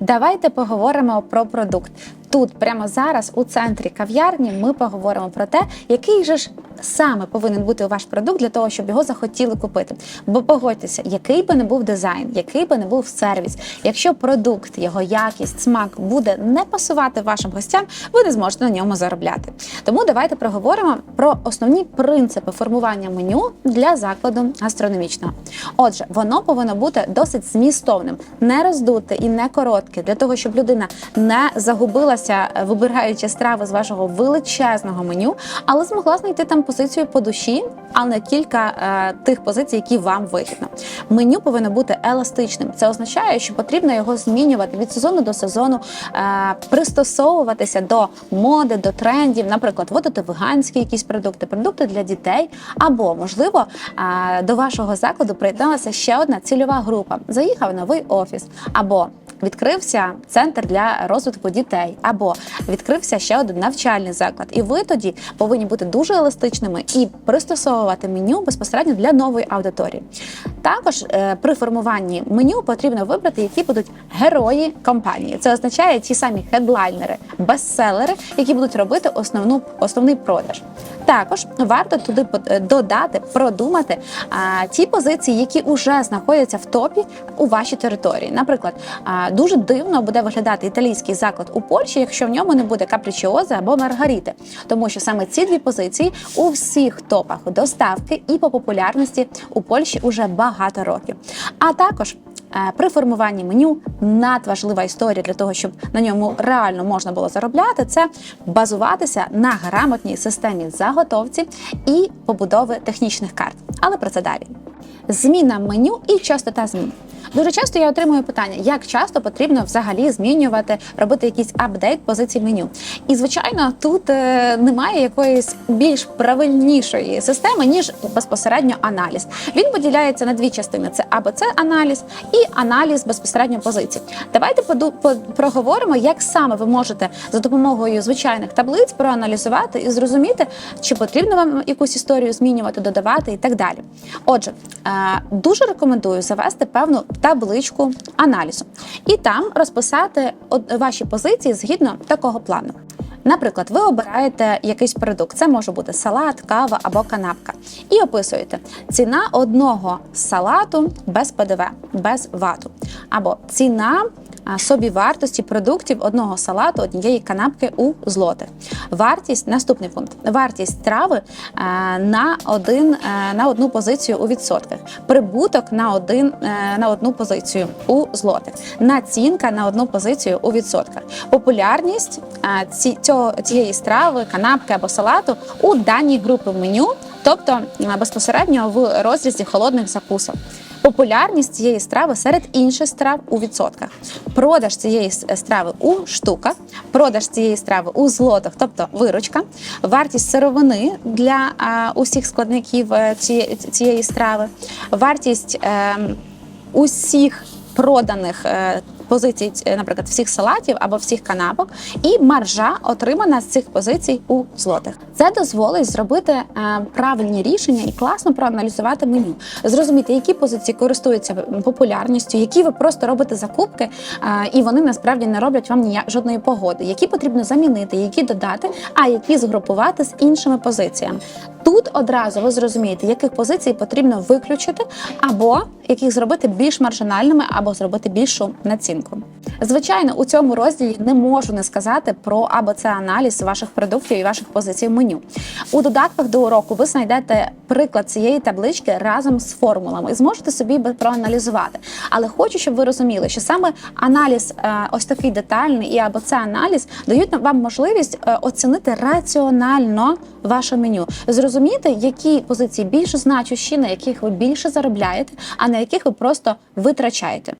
Давайте поговоримо про продукт. Тут, прямо зараз, у центрі кав'ярні, ми поговоримо про те, який же ж саме повинен бути ваш продукт для того, щоб його захотіли купити. Бо погодьтеся, який би не був дизайн, який би не був сервіс, якщо продукт, його якість, смак буде не пасувати вашим гостям, ви не зможете на ньому заробляти. Тому давайте проговоримо про основні принципи формування меню для закладу гастрономічного. Отже, воно повинно бути досить змістовним, не роздуте і не коротке, для того, щоб людина не загубилася, вибираючи страви з вашого величезного меню, але змогла знайти там позицію по душі, а не кілька е, тих позицій, які вам вигідно. Меню повинно бути еластичним. Це означає, що потрібно його змінювати від сезону до сезону, е, пристосовуватися до моди, до трендів, наприклад, вводити веганські якісь продукти, продукти для дітей, або можливо е, до вашого закладу приєдналася ще одна цільова група. Заїхав новий офіс, або Відкрився центр для розвитку дітей, або відкрився ще один навчальний заклад, і ви тоді повинні бути дуже еластичними і пристосовувати меню безпосередньо для нової аудиторії. Також е, при формуванні меню потрібно вибрати, які будуть герої компанії. Це означає ті самі хедлайнери, бестселери, які будуть робити основну основний продаж. Також варто туди е, додати, продумати а, ті позиції, які вже знаходяться в топі у вашій території. Наприклад, а, дуже дивно буде виглядати італійський заклад у Польщі, якщо в ньому не буде капричіози або маргаріти, тому що саме ці дві позиції у всіх топах доставки і по популярності у Польщі уже багато років. А також Е, При формуванні меню надважлива історія для того, щоб на ньому реально можна було заробляти, це базуватися на грамотній системі заготовці і побудови технічних карт. Але про це далі. Зміна меню і частота змін. Дуже часто я отримую питання, як часто потрібно взагалі змінювати, робити якийсь апдейт позицій меню. І звичайно, тут е, немає якоїсь більш правильнішої системи, ніж безпосередньо аналіз. Він поділяється на дві частини: це або це аналіз і аналіз безпосередньо позицій. Давайте проговоримо, як саме ви можете за допомогою звичайних таблиць проаналізувати і зрозуміти, чи потрібно вам якусь історію змінювати, додавати і так далі. Отже, е, дуже рекомендую завести певну табличку аналізу. І там розписати ваші позиції згідно такого плану. Наприклад, ви обираєте якийсь продукт, це може бути салат, кава або канапка, і описуєте. Ціна одного салату без ПДВ, без вату, або ціна собівартості продуктів одного салату, однієї канапки у злотих. Вартість наступний пункт: вартість трави е, на один е, на одну позицію у відсотках, прибуток на один е, на одну позицію у злотих, націнка на одну позицію у відсотках, популярність цього цієї страви, канапки або салату у даній групи меню, тобто безпосередньо в розрізі холодних закусок. Популярність цієї страви серед інших страв у відсотках, продаж цієї страви у штуках, продаж цієї страви у злотах, тобто виручка, вартість сировини для усіх складників е, цієї, цієї страви, вартість е, усіх проданих. Позицій, е, наприклад, всіх салатів або всіх канапок, і маржа отримана з цих позицій у злотих. Це дозволить зробити е, правильні рішення і класно проаналізувати меню, зрозуміти, які позиції користуються популярністю, які ви просто робите закупки, е, і вони насправді не роблять вам ніяк жодної погоди, які потрібно замінити, які додати, а які згрупувати з іншими позиціями. Тут одразу ви зрозумієте, яких позицій потрібно виключити, або яких зробити більш маржинальними, або зробити більшу націнку. Звичайно, у цьому розділі не можу не сказати про або це аналіз ваших продуктів і ваших позицій в меню. У додатках до уроку ви знайдете приклад цієї таблички разом з формулами і зможете собі проаналізувати. Але хочу, щоб ви розуміли, що саме аналіз, е, ось такий детальний, і або це аналіз дають вам можливість е, оцінити раціонально ваше меню, зрозуміти, які позиції більш значущі, на яких ви більше заробляєте, а на яких ви просто витрачаєте.